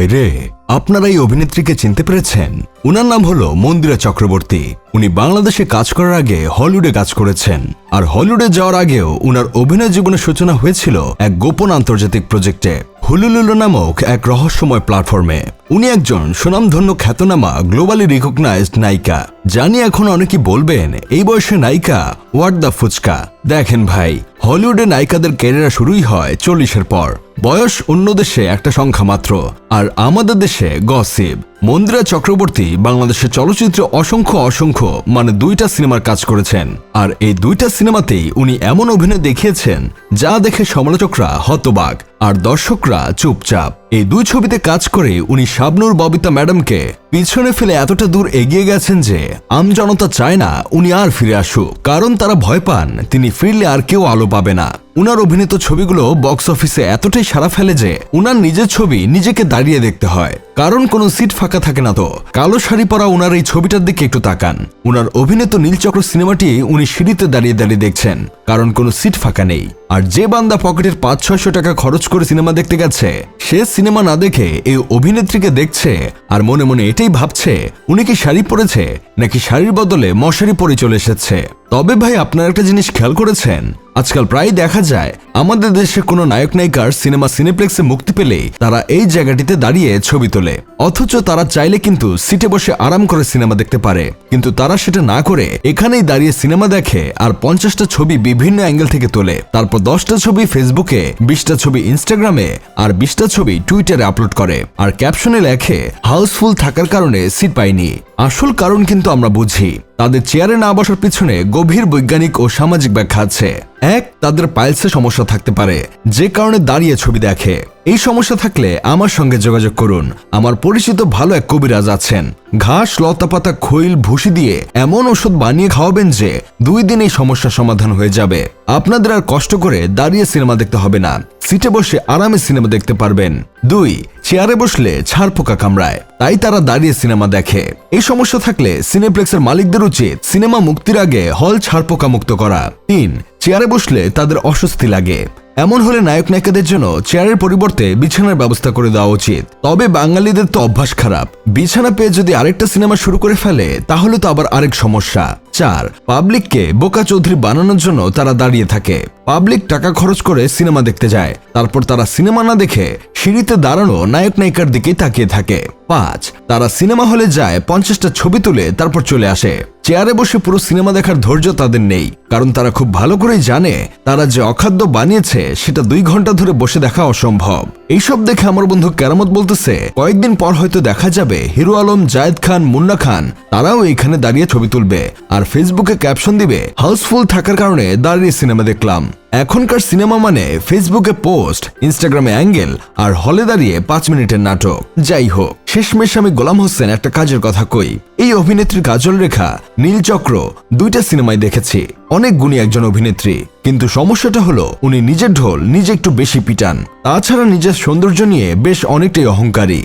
ভাইরে আপনারা এই অভিনেত্রীকে চিনতে পেরেছেন? উনার নাম হলো মন্দিরা চক্রবর্তী। উনি বাংলাদেশে কাজ করার আগে হলিউডে কাজ করেছেন। আর হলিউডে যাওয়ার আগেও উনার অভিনয় জীবনের সূচনা হয়েছিল এক গোপন আন্তর্জাতিক প্রজেক্টে, হুলুলুলু নামক এক রহস্যময় প্ল্যাটফর্মে। উনি একজন সুনামধন্য খ্যাতনামা গ্লোবালি রিকগনাইজড নায়িকা, জানি এখন অনেকে বলবেন, এই বয়সে নায়িকা ওয়াট দ্য ফুচকা? দেখেন ভাই হলিউডে নায়িকাদের ক্যারিয়ার শুরুই হয় চল্লিশের পর। বয়স অন্য দেশে একটা সংখ্যা মাত্র। আর আমাদের দেশে গসিব মন্দিরা চক্রবর্তী বাংলাদেশের চলচ্চিত্রে অসংখ্য অসংখ্য মানে দুইটা সিনেমার কাজ করেছেন। আর এই দুইটা সিনেমাতেই উনি এমন অভিনয় দেখিয়েছেন, যা দেখে সমালোচকরা হতবাক, আর দর্শকরা চুপচাপ। এই দুই ছবিতে কাজ করে উনি শাবনুর ববিতা ম্যাডামকে পিছনে ফেলে এতটা দূর এগিয়ে গেছেন যে আমজনতা চায় না উনি আর ফিরে আসুক, কারণ তারা ভয় পান, তিনি ফিরলে আর কেউ আলো পাবে না। উনার অভিনীত ছবিগুলো বক্স অফিসে এতটাই সারা ফেলে যে উনার নিজের ছবি নিজেকে দাঁড়িয়ে দেখতে হয়। কারণ কোনো সিট ফাঁকা থাকে না তো। কালো শাড়ি পরা উনার এই ছবিটার দিকে একটু তাকান। উনার অভিনীত নীলচক্র সিনেমাটি উনি সিঁড়িতে দাঁড়িয়ে দাঁড়িয়ে দেখছেন। কারণ কোনো সিট ফাঁকা নেই। আর যে বান্দা পকেটের পাঁচ ছয়শো টাকা খরচ করে সিনেমা দেখতে গেছে, সে সিনেমা না দেখে এই অভিনেত্রীকে দেখছে আর মনে মনে এটাই ভাবছে, উনি কি শাড়ি পরেছে নাকি শাড়ির বদলে মশারি পরে চলে এসেছে। তবে ভাই আপনার একটা জিনিস খেয়াল করেছেন? আজকাল প্রায় দেখা যায় আমাদের দেশে কোনো নায়ক নায়িকার সিনেমা সিনেপ্লেক্সে মুক্তি পেলেই তারা এই জায়গাটিতে দাঁড়িয়ে ছবি তোলে। অথচ তারা চাইলে কিন্তু সিটে বসে আরাম করে সিনেমা দেখতে পারে। কিন্তু তারা সেটা না করে এখানেই দাঁড়িয়ে সিনেমা দেখে আর পঞ্চাশটা ছবি বিভিন্ন অ্যাঙ্গেল থেকে তোলে। তারপর দশটা ছবি ফেসবুকে, বিশটা ছবি ইনস্টাগ্রামে আর বিশটা ছবি টুইটারে আপলোড করে। আর ক্যাপশনে লেখে, হাউসফুল থাকার কারণে সিট পাইনি। আসল কারণ কিন্তু আমরা বুঝি। তাদের চেয়ারে না বসার পিছনে গভীর বৈজ্ঞানিক ও সামাজিক ব্যাখ্যা আছে। এক তাদের পাইলসে সমস্যা থাকতে পারে। যে কারণে দাঁড়িয়ে ছবি দেখে। এই সমস্যা থাকলে আমার সঙ্গে যোগাযোগ করুন। আমার পরিচিত ভালো এক কবিরাজ আছেন। ঘাস, লতাপাতা, খৈল, ভুসি দিয়ে এমন ওষুধ বানিয়ে খাওয়াবেন যে দুই দিন এই সমস্যার সমাধান হয়ে যাবে। আপনাদের আর কষ্ট করে দাঁড়িয়ে সিনেমা দেখতে হবে না। সিটে বসে আরামে সিনেমা দেখতে পারবেন। দুই, চেয়ারে বসলে ছাড় পোকা কামড়ায়। তাই তারা দাঁড়িয়ে সিনেমা দেখে। এই সমস্যা থাকলে সিনেপ্লেক্সের মালিকদের উচিত সিনেমা মুক্তির আগে হল ছাড় পোকা মুক্ত করা। তিন, চেয়ারে বসলে তাদের অস্বস্তি লাগে। এমন হলে নায়ক নায়িকাদের জন্য চেয়ারের পরিবর্তে বিছানার ব্যবস্থা করে দেওয়া উচিত। তবে বাঙালিদের তো অভ্যাস খারাপ। বিছানা পেয়ে যদি আরেকটা সিনেমা শুরু করে ফেলে, তাহলে তো আবার আরেক সমস্যা। চার, পাবলিককে বোকা চৌধুরী বানানোর জন্য তারা দাঁড়িয়ে থাকে। পাবলিক টাকা খরচ করে সিনেমা দেখতে যায়। তারপর তারা সিনেমা না দেখে সিঁড়িতে দাঁড়ানো নায়ক নায়িকার দিকেই তাকিয়ে থাকে। পাঁচ। তারা সিনেমা হলে যায়, পঞ্চাশটা ছবি তুলে তারপর চলে আসে। চেয়ারে বসে পুরো সিনেমা দেখার ধৈর্য তাদের নেই। কারণ তারা খুব ভালো করেই জানে, তারা যে অখাদ্য বানিয়েছে, সেটা দুই ঘণ্টা ধরে বসে দেখা অসম্ভব। এইসব দেখে আমার বন্ধু কেরামত বলতেছে, কয়েকদিন পর হয়তো দেখা যাবে, হিরো আলম, জায়েদ খান, মুন্না খান। তারাও এখানে দাঁড়িয়ে ছবি তুলবে। আর ফেসবুকে ক্যাপশন দিবে, হাউসফুল থাকার কারণে দাঁড়িয়ে সিনেমা দেখলাম। এখনকার সিনেমা মানে ফেসবুকে পোস্ট, ইনস্টাগ্রামে অ্যাঙ্গেল আর হলে দাঁড়িয়ে পাঁচ মিনিটের নাটক। যাই হোক, শেষমেশ আমি গোলাম হোসেন একটা কাজের কথা কই। এই অভিনেত্রী কাজল রেখা নীলচক্র দুইটা সিনেমায় দেখেছি। অনেক গুণী একজন অভিনেত্রী। কিন্তু সমস্যাটা হলো, উনি নিজের ঢোল নিজে একটু বেশি পিটান। তাছাড়া নিজের সৌন্দর্য নিয়ে বেশ অনেকটাই অহংকারী।